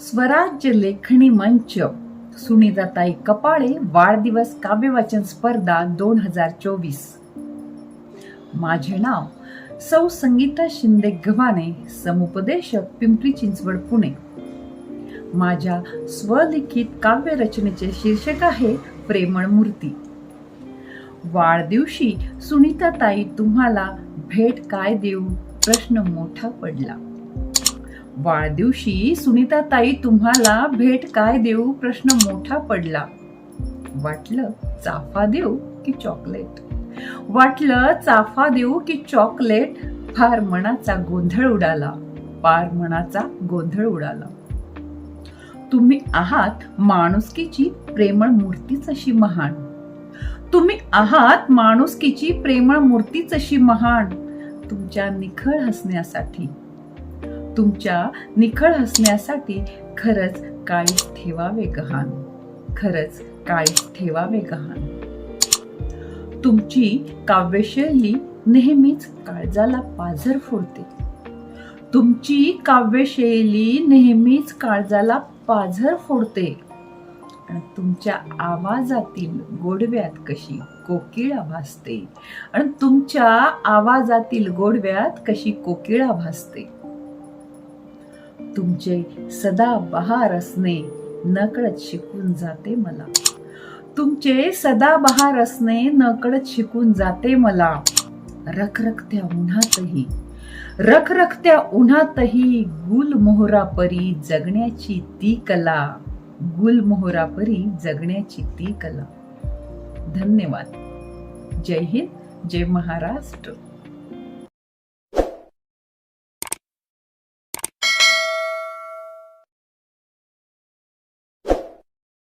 स्वराज्य लेखणी मंच. सुनीताताई कपाळे वाढदिवस काव्यवाचन स्पर्धा दोन हजार चोवीस. माझे नाव सौ संगीता शिंदे गव्हाणे समुपदेशक पिंपरी चिंचवड पुणे. माझ्या स्वलिखित काव्य रचनेचे शीर्षक आहे प्रेमळ मूर्ती. वाढदिवशी सुनीताताई तुम्हाला भेट काय देऊ प्रश्न मोठा पडला? वाढदिवशी सुनीताताई तुम्हाला भेट काय देऊ? प्रश्न मोठा पडला. वाटलं चाफा देऊ की चॉकलेट? वाटलं चाफा देऊ की चॉकलेट? फार मनाचा गोंधळ उडाला. फार मनाचा गोंधळ उडाला. तुम्ही आहात माणुसकीची प्रेमळ मूर्तीच अशी महान. तुम्ही आहात माणुसकीची प्रेमळ मूर्तीच अशी महान. तुमच्या निखळ हसण्यासाठी. तुमच्या निखळ हसण्यासाठी खरंच काळीच ठेवावे गहाण. खरंच काळीच ठेवावे गहाण. तुमची काव्यशैली नेहमीच काळजाला पाझर फोडते. तुमची काव्यशैली नेहमीच काळजाला पाझर फोडते. आणि तुमच्या आवाजातील गोडव्यात कशी कोकिळा भासते. आणि तुमच्या आवाजातील गोडव्यात कशी कोकिळा भासते. तुमचे सदा बहार असणे नकळत शिकून जाते मला. तुमचे सदा बहार असणे नकळत शिकून जाते मला. रखरखत्या उन्हातही रखरखत्या उन्हातही गुल मोहरापरी जगण्याची ती कला गुल मोहरापरी जगण्याची ती कला. धन्यवाद. जय हिंद जय महाराष्ट्र.